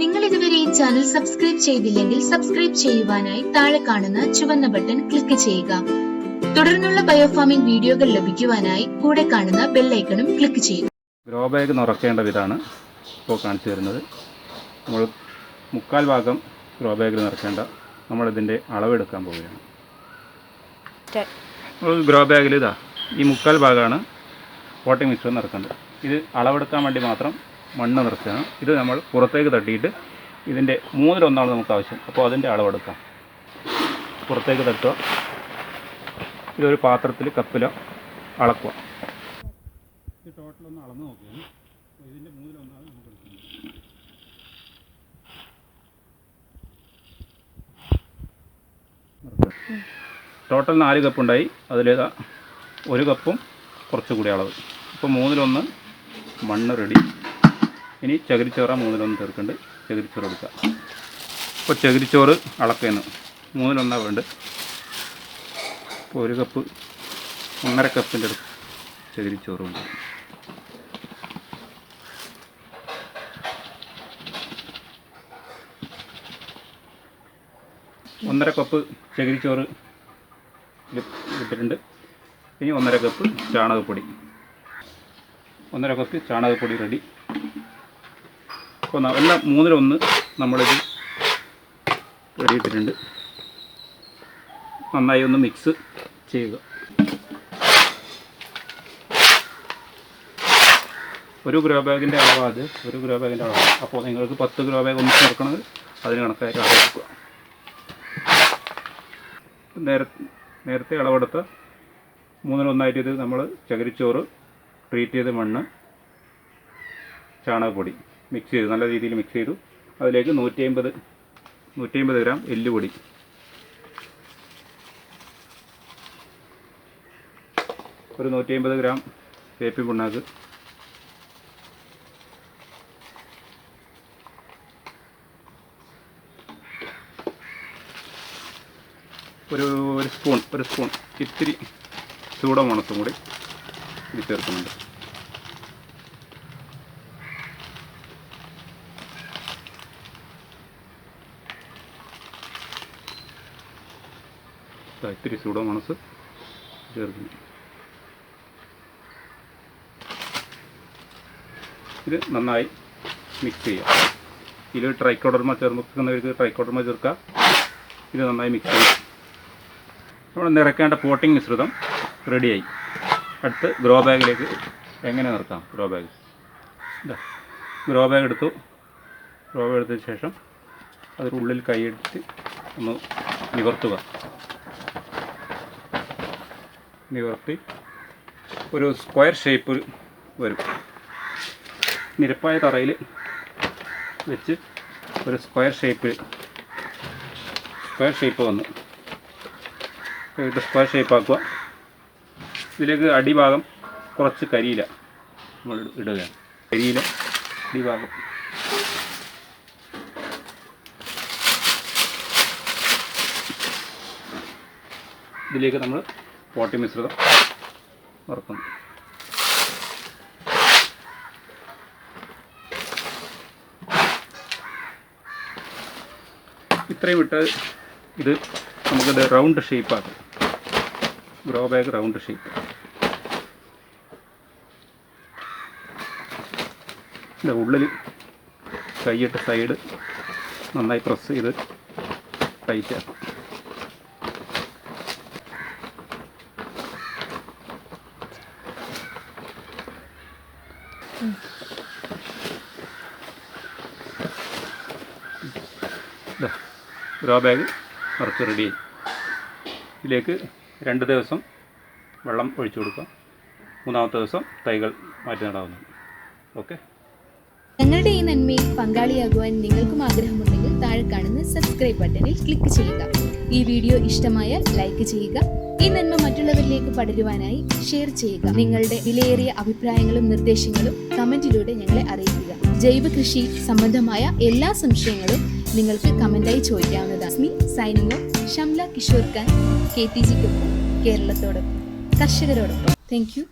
നിങ്ങൾ ഇതുവരെ ഈ ചാനൽ സബ്സ്ക്രൈബ് ചെയ്തില്ലെങ്കിൽ സബ്സ്ക്രൈബ് ചെയ്യുവാനായി താഴെ കാണുന്ന ചുവന്ന ബട്ടൺ ക്ലിക്ക് ചെയ്യുക. തുടർന്നുള്ള ബയോഫാമിംഗ് വീഡിയോകൾ ലഭിക്കുവാനായി കൂടെ കാണുന്ന ബെല്ലൈക്കണും ക്ലിക്ക് ചെയ്യുക. ഗ്രോ ബാഗ് നിറക്കേണ്ട വിധമാണ് ഇപ്പോൾ കാണിച്ചു തരുന്നത്. നമ്മൾ മുക്കാൽ ഭാഗം ഗ്രോ ബാഗിൽ നിറക്കേണ്ട നമ്മളിതിന്റെ അളവെടുക്കാൻ പോവുകയാണ്. നമ്മൾ ഗ്രോ ബാഗിൽ ഇതാ ഈ മുക്കാൽ ഭാഗമാണ് പോട്ടിംഗ് മിക്സർ നിറക്കേണ്ടത്. ഇത് അളവെടുക്കാൻ വേണ്ടി മാത്രം മണ്ണ് നിറച്ചാണ് ഇത് നമ്മൾ പുറത്തേക്ക് തട്ടിയിട്ട് ഇതിന്റെ മൂന്നിലൊന്നാണ് നമുക്ക് ആവശ്യം. അപ്പോൾ അതിന്റെ അളവെടുക്കാം. പുറത്തേക്ക് തട്ടുക. ഇതൊരു പാത്രത്തിൽ കപ്പിലോ അളക്കുക. ഇത് ടോട്ടൽ ഒന്ന് അളന്ന് നോക്കുകയാണ് ഇതിന്റെ മൂന്നിലൊന്നാണ് നമുക്ക് എടുക്കുന്നത്. ടോട്ടൽ നാല് കപ്പുണ്ടായി അതിലേതാ ഒരു കപ്പും കുറച്ചുകൂടി അളവ്. ഇപ്പോൾ മൂന്നിലൊന്ന് മണ്ണ് റെഡി ഇനി ചകിരിച്ചോറ മൂന്നിലൊന്ന് ചേർക്കുന്നുണ്ട് ചകിരിച്ചോറ് എടുക്കാം. ഇപ്പോൾ ചകിരിച്ചോറ് അളക്കുന്നു മൂന്നിലൊന്നാണ് വേണ്ടത്. ഒരു കപ്പ് ഒന്നര കപ്പിന്റെ അടുത്ത് ചകിരിച്ചോറുണ്ട് ഒന്നര കപ്പ് ചകിരിച്ചോറ് ഇട്ടിട്ടുണ്ട്. ഇനി ഒന്നര കപ്പ് ചാണകപ്പൊടി. ഒന്നര കപ്പ് ചാണകപ്പൊടി റെഡി. അപ്പോൾ എല്ലാം മൂന്നിലൊന്ന് നമ്മളിത് റെഡി ഇട്ടിട്ടുണ്ട് നന്നായി ഒന്ന് മിക്സ് ചെയ്യുക. ഒരു ഗ്രോ ബാഗിന്റെ അളവാണ് അത്. ഒരു ഗ്രോ ബാഗിന്റെ അളവ്. അപ്പോൾ നിങ്ങൾക്ക് പത്ത് ഗ്രോ ബാഗ് ഒന്നിച്ച് നടക്കണത് അതിന് കണക്കായിട്ട് അളവെടുക്കുക നേര നേരത്തെ അളവെടുത്ത മൂന്നിലൊന്നായിട്ട് ഇത് നമ്മൾ ചകിരിച്ചോറ് ട്രീറ്റ് ചെയ്ത മണ്ണ് ചാണകപ്പൊടി. മിക്സ് ചെയ്തു നല്ല രീതിയിൽ മിക്സ് ചെയ്തു. അതിലേക്ക് നൂറ്റി അമ്പത് നൂറ്റി അമ്പത് ഗ്രാം എല്ലുപൊടി. ഒരു നൂറ്റി അമ്പത് ഗ്രാം വേപ്പിൻ പിണ്ണാക്ക്. ഒരു ഒരു സ്പൂൺ ഒരു സ്പൂൺ ഇത്തിരി ചൂടമണത്തും കൂടി ഇത് ചേർക്കുന്നുണ്ട്. ഇത്തിരി മനസ് ചേർക്കുന്നു. ഇത് നന്നായി മിക്സ് ചെയ്യുക ഇതിൽ ട്രൈക്കോഡർമ ചേർക്കുന്നവർക്ക് ട്രൈക്കോഡർമ ചേർക്കുക ഇത് നന്നായി മിക്സ് ചെയ്യുക നമ്മൾ നിറയ്ക്കേണ്ട പോട്ടിംഗ് മിശ്രിതം റെഡിയായി അടുത്ത് ഗ്രോ ബാഗിലേക്ക് എങ്ങനെ നിർത്താം? ഗ്രോ ബാഗ് ഗ്രോ ബാഗ് എടുത്തു. ഗ്രോ ബാഗ് എടുത്തതിന് ശേഷം അതിനുള്ളിൽ കൈയെടുത്ത് ഒന്ന് നിവർത്തുക. നിവർത്തി. ഒരു സ്ക്വയർ ഷേപ്പ് വരും. നിരപ്പായ തറയിൽ വെച്ച് ഒരു സ്ക്വയർ ഷേപ്പ് സ്ക്വയർ ഷേപ്പ് വന്നു. ഇത് സ്ക്വയർ ഷേപ്പ് ആക്കുക. ഇതിലേക്ക് അടിഭാഗം കുറച്ച് കരിയില നമ്മൾ ഇട- ഇടുകയാണ്. കരിയില അടിഭാഗം. ഇതിലേക്ക് നമ്മൾ പോട്ടി മിശ്രിതം വറുക്കുന്നു. ഇത്രയും ഇട്ട് ഇത് നമുക്കത് റൗണ്ട് ഷേപ്പാക്കും ഗ്രോ ബാഗ് റൗണ്ട് ഷേപ്പ് ഇതിന്റെ ഉള്ളിൽ കൈയിട്ട് സൈഡ് നന്നായി പ്രസ് ചെയ്ത് ടൈറ്റ് ഗ്രോ ബാഗ് നിറച്ച് റെഡി ഇതിലേക്ക് രണ്ട് ദിവസം വെള്ളം ഒഴിച്ചു കൊടുക്കുക. മൂന്നാമത്തെ ദിവസം തൈകൾ മാറ്റി നടാവുന്നു ഓക്കെ ഞങ്ങളുടെ ഈ നന്മയിൽ പങ്കാളിയാകുവാൻ നിങ്ങൾക്കും ആഗ്രഹമുണ്ടെങ്കിൽ താഴെ കാണുന്ന സബ്സ്ക്രൈബ് ബട്ടണിൽ ക്ലിക്ക് ചെയ്യുക. ഈ വീഡിയോ ഇഷ്ടമായാൽ ലൈക്ക് ചെയ്യുക. ഈ നന്മ മറ്റുള്ളവരിലേക്ക് പടരുവാനായി ഷെയർ ചെയ്യുക. നിങ്ങളുടെ വിലയേറിയ അഭിപ്രായങ്ങളും നിർദ്ദേശങ്ങളും കമന്റിലൂടെ ഞങ്ങളെ അറിയിക്കുക. ജൈവ കൃഷി സംബന്ധമായ എല്ലാ സംശയങ്ങളും നിങ്ങൾക്ക് കമന്റായി ചോദിക്കാവുന്നതാണ്. Signing Shamla Kishore Khan K T ജിക്കൊപ്പം കേരളത്തോടൊപ്പം കർഷകരോടൊപ്പം. Thank you